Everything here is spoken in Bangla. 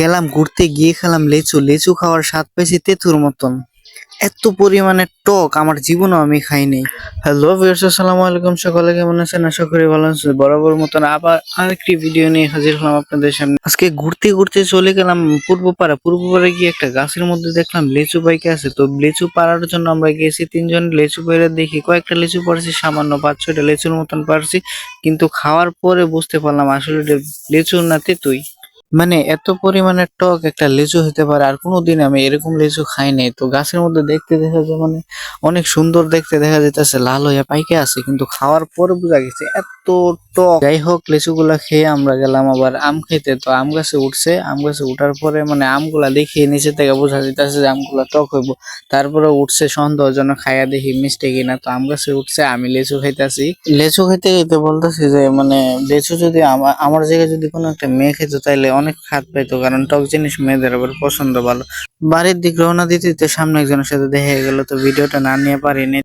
গেলাম ঘুরতে গিয়ে খেলাম লেচু। লেচু খাওয়ার স্বাদ পেয়েছি তেঁতুর মতন। এত পরিমাণে টক আমার জীবনেও আমি খাইনি হ্যালো ভিউয়ার্স আসসালামু আলাইকুম। সকলে কেমন আছেন? আশা করি ভালো আছেন। বরাবর মতন আবার আরেকটি ভিডিও নিয়ে হাজির হলাম আপনাদের সামনে। আজকে ঘুরতে ঘুরতে চলে গেলাম পূর্বপাড়া পূর্বপাড়া গিয়ে একটা গাছের মধ্যে দেখলাম লেচু বাইকে আছে। তো লেচু পাড়ার জন্য আমরা গিয়েছি তিনজন। লেচু বাইরে দেখি কয়েকটা লেচু পারছি সামান্য পাঁচ ছয়টা লেচুর মতন পারছি কিন্তু খাওয়ার পরে বুঝতে পারলাম আসলে লিচু না তেতুই। মানে এত পরিমাণে টক একটা লিচু হতে পারে, আর কোনোদিন আমি এরকম লিচু খাই নাই। তো গাছের মধ্যে দেখতে দেখা যায় মানে অনেক সুন্দর দেখতে দেখা যাইতেছে, লাল হইয়া পাইকে আছে, কিন্তু খাওয়ার পরে বোঝা গেছে এত টক। যাই হোক, লিচুগুলা খেয়ে আমরা গেলাম আবার আম খেতে। তো আম গাছে উঠছে, আম গাছে উঠার পরে মানে আমগুলা দেখে নিচে থেকে বোঝা যাইতেছে যে আমগুলা টক হইব। তারপরে উঠছে সন্দেহজনক খাইয়া দেখি মিষ্টি কিনা। তো আম গাছে উঠছে, আমি লিচু খাইতেছি। লিচু খাইতে খাইতে বলতেছি যে মানে লিচু যদি আমার জায়গায় যদি কোনো একটা মেয়ে খেত তাইলে অনেক খাত পাইতো, কারণ টক জিনিস মেয়েদের আবার পছন্দ ভালো। বাড়ির দিক রওনা দিতে সামনে একজনের সাথে দেখা গেল, তো ভিডিওটা না নিয়ে পারিনি।